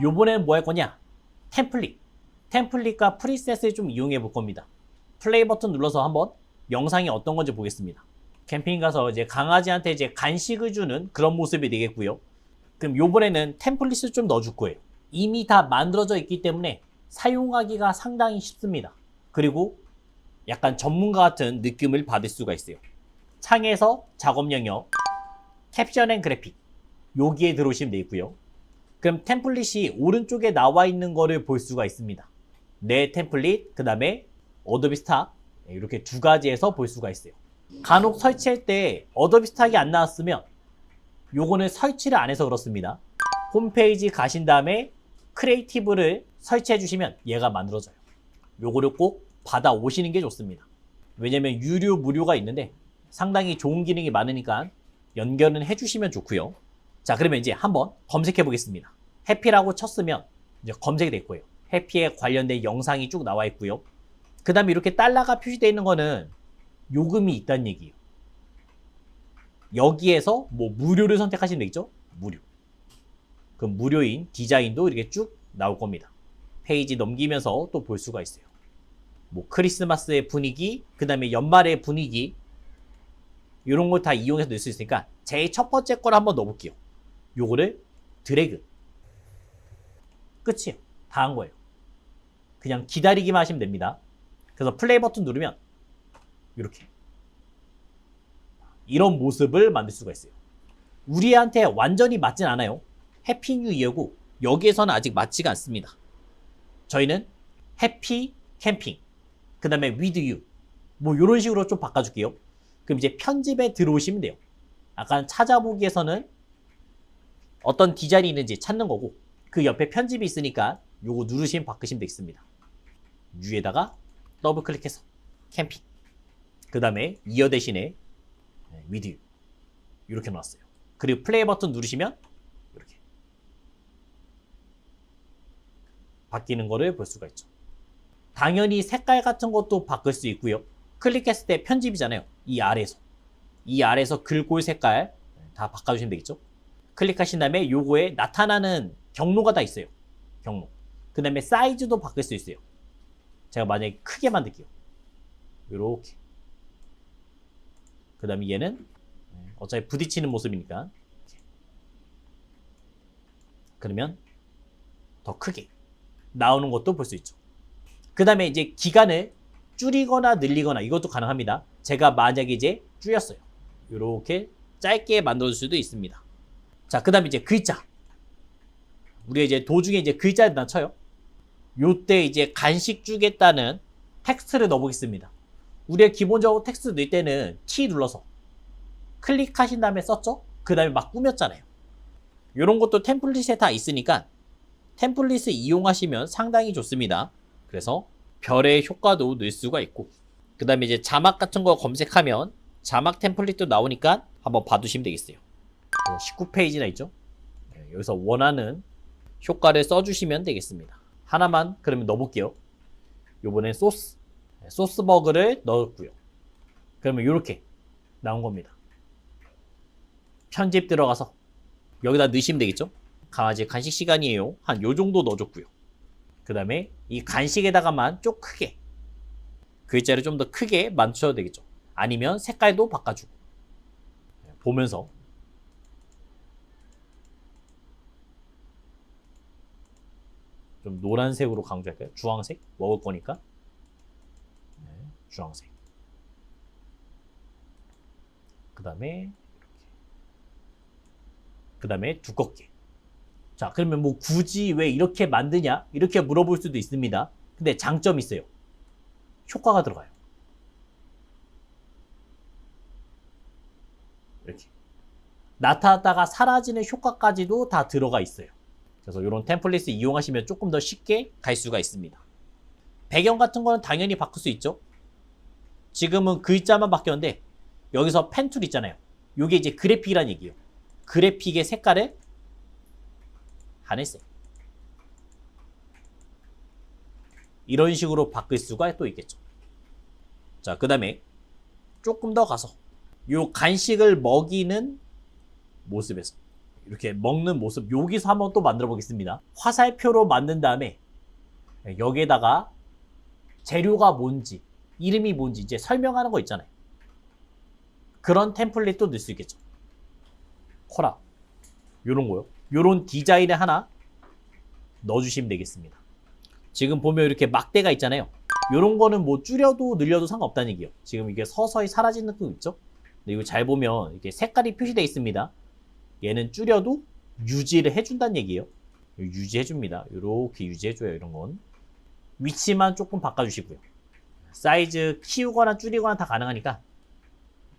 요번엔 뭐 할 거냐? 템플릿. 템플릿과 프리셋을 좀 이용해 볼 겁니다. 플레이 버튼 눌러서 한번 영상이 어떤 건지 보겠습니다. 캠핑 가서 이제 강아지한테 이제 간식을 주는 그런 모습이 되겠고요. 그럼 요번에는 템플릿을 좀 넣어줄 거예요. 이미 다 만들어져 있기 때문에 사용하기가 상당히 쉽습니다. 그리고 약간 전문가 같은 느낌을 받을 수가 있어요. 창에서 작업 영역, 캡션 앤 그래픽 여기에 들어오시면 되고요. 그럼 템플릿이 오른쪽에 나와 있는 거를 볼 수가 있습니다. 내 템플릿, 그 다음에 어도비 스탁 이렇게 두 가지에서 볼 수가 있어요. 간혹 설치할 때 어도비 스탁이 안 나왔으면 요거는 설치를 안 해서 그렇습니다. 홈페이지 가신 다음에 크리에이티브를 설치해 주시면 얘가 만들어져요. 요거를 꼭 받아 오시는 게 좋습니다. 왜냐면 유료 무료가 있는데 상당히 좋은 기능이 많으니까 연결은 해 주시면 좋고요. 자, 그러면 이제 한번 검색해 보겠습니다. 해피라고 쳤으면 이제 검색이 될 거예요. 해피에 관련된 영상이 쭉 나와 있고요. 그 다음에 이렇게 달러가 표시되어 있는 거는 요금이 있다는 얘기예요. 여기에서 뭐 무료를 선택하시면 되겠죠? 무료. 그 무료인 디자인도 이렇게 쭉 나올 겁니다. 페이지 넘기면서 또 볼 수가 있어요. 뭐 크리스마스의 분위기, 그 다음에 연말의 분위기, 이런 걸 다 이용해서 넣을 수 있으니까 제일 첫 번째 걸 한번 넣어볼게요. 요거를 드래그. 끝이에요. 다 한 거예요. 그냥 기다리기만 하시면 됩니다. 그래서 플레이 버튼 누르면 이렇게 이런 모습을 만들 수가 있어요. 우리한테 완전히 맞진 않아요. 해피 뉴 이어고 여기에서는 아직 맞지가 않습니다. 저희는 해피 캠핑, 그 다음에 위드 유, 뭐 이런 식으로 좀 바꿔줄게요. 그럼 이제 편집에 들어오시면 돼요. 약간 찾아보기에서는 어떤 디자인이 있는지 찾는 거고 그 옆에 편집이 있으니까 요거 누르시면 바꾸시면 되겠습니다. 위에다가 더블 클릭해서 캠핑 그 다음에 이어 대신에 위드 이렇게 나왔어요. 그리고 플레이 버튼 누르시면 이렇게 바뀌는 거를 볼 수가 있죠. 당연히 색깔 같은 것도 바꿀 수 있고요. 클릭했을 때 편집이잖아요. 이 아래에서. 이 아래에서 글꼴 색깔 다 바꿔주시면 되겠죠. 클릭하신 다음에 요거에 나타나는 경로가 다 있어요. 경로. 그 다음에 사이즈도 바꿀 수 있어요. 제가 만약에 크게 만들게요. 요렇게. 그 다음에 얘는 어차피 부딪히는 모습이니까. 그러면 더 크게 나오는 것도 볼 수 있죠. 그 다음에 이제 기간을 줄이거나 늘리거나 이것도 가능합니다. 제가 만약에 이제 줄였어요. 이렇게 짧게 만들 수도 있습니다. 자, 그 다음에 이제 글자. 우리가 이제 도중에 이제 글자를 낮춰요. 요때 이제 간식 주겠다는 텍스트를 넣어보겠습니다. 우리가 기본적으로 텍스트 넣을 때는 T 눌러서 클릭하신 다음에 썼죠? 그 다음에 막 꾸몄잖아요. 이런 것도 템플릿에 다 있으니까 템플릿을 이용하시면 상당히 좋습니다. 그래서 별의 효과도 넣을 수가 있고 그 다음에 이제 자막 같은 거 검색하면 자막 템플릿도 나오니까 한번 봐두시면 되겠어요. 19페이지나 있죠? 네, 여기서 원하는 효과를 써주시면 되겠습니다. 하나만 그러면 넣어볼게요. 요번엔 소스 네, 소스버그를 넣었고요. 그러면 이렇게 나온 겁니다. 편집 들어가서 여기다 넣으시면 되겠죠? 강아지 간식 시간이에요. 한 요 정도 넣어줬고요. 그 다음에 이 간식에다가만 좀 크게 글자를 좀 더 크게 맞춰도 되겠죠. 아니면 색깔도 바꿔주고 네, 보면서 좀 노란색으로 강조할까요? 주황색 먹을 거니까 네, 주황색 그 다음에 그 다음에 두껍게 자, 그러면 뭐 굳이 왜 이렇게 만드냐? 이렇게 물어볼 수도 있습니다. 근데 장점이 있어요. 효과가 들어가요. 이렇게. 나타났다가 사라지는 효과까지도 다 들어가 있어요. 그래서 이런 템플릿을 이용하시면 조금 더 쉽게 갈 수가 있습니다. 배경 같은 거는 당연히 바꿀 수 있죠. 지금은 글자만 바뀌었는데 여기서 펜 툴 있잖아요. 이게 이제 그래픽이란 얘기예요. 그래픽의 색깔을 하늘색. 이런 식으로 바꿀 수가 또 있겠죠. 자, 그 다음에 조금 더 가서 요 간식을 먹이는 모습에서 이렇게 먹는 모습 여기서 한번 또 만들어 보겠습니다. 화살표로 만든 다음에 여기에다가 재료가 뭔지 이름이 뭔지 이제 설명하는 거 있잖아요. 그런 템플릿도 넣을 수 있겠죠. 코라 요런 거요. 요런 디자인을 하나 넣어주시면 되겠습니다. 지금 보면 이렇게 막대가 있잖아요. 요런 거는 뭐 줄여도 늘려도 상관없다는 얘기예요. 지금 이게 서서히 사라지는 느낌 있죠? 근데 이거 잘 보면 이게 색깔이 표시되어 있습니다. 얘는 줄여도 유지를 해준다는 얘기예요. 유지해줍니다. 이렇게 유지해줘요. 이런 건. 위치만 조금 바꿔주시고요. 사이즈 키우거나 줄이거나 다 가능하니까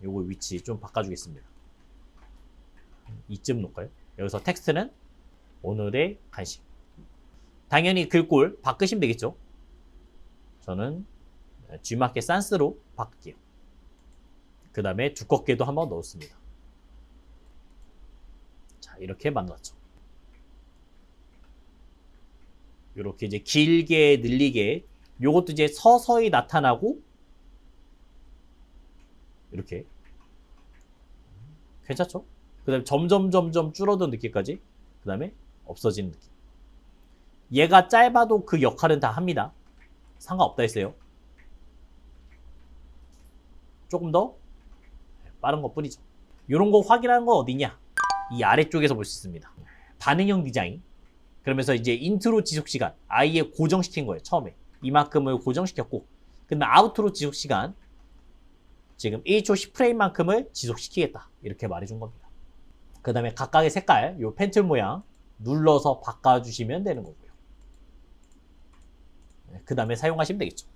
요거 위치 좀 바꿔주겠습니다. 이쯤 놓을까요? 여기서 텍스트는 오늘의 간식. 당연히 글꼴 바꾸시면 되겠죠? 저는 G마켓 산스로 바꿀게요. 그 다음에 두껍게도 한번 넣었습니다. 자, 이렇게 만들었죠. 이렇게 이제 길게 늘리게 요것도 이제 서서히 나타나고 이렇게 괜찮죠? 그 다음에 점점 점점 줄어든 느낌까지 그 다음에 없어지는 느낌. 얘가 짧아도 그 역할은 다 합니다. 상관없다 했어요. 조금 더 빠른 것 뿐이죠. 이런 거 확인하는 건 어디냐 이 아래쪽에서 볼 수 있습니다. 반응형 디자인. 그러면서 이제 인트로 지속 시간 아예 고정시킨 거예요 처음에. 이만큼을 고정시켰고 그다음에 아우트로 지속 시간. 지금 1초 10프레임만큼을 지속시키겠다. 이렇게 말해준 겁니다. 그 다음에 각각의 색깔 요 펜틀 모양 눌러서 바꿔주시면 되는 거고요. 그 다음에 사용하시면 되겠죠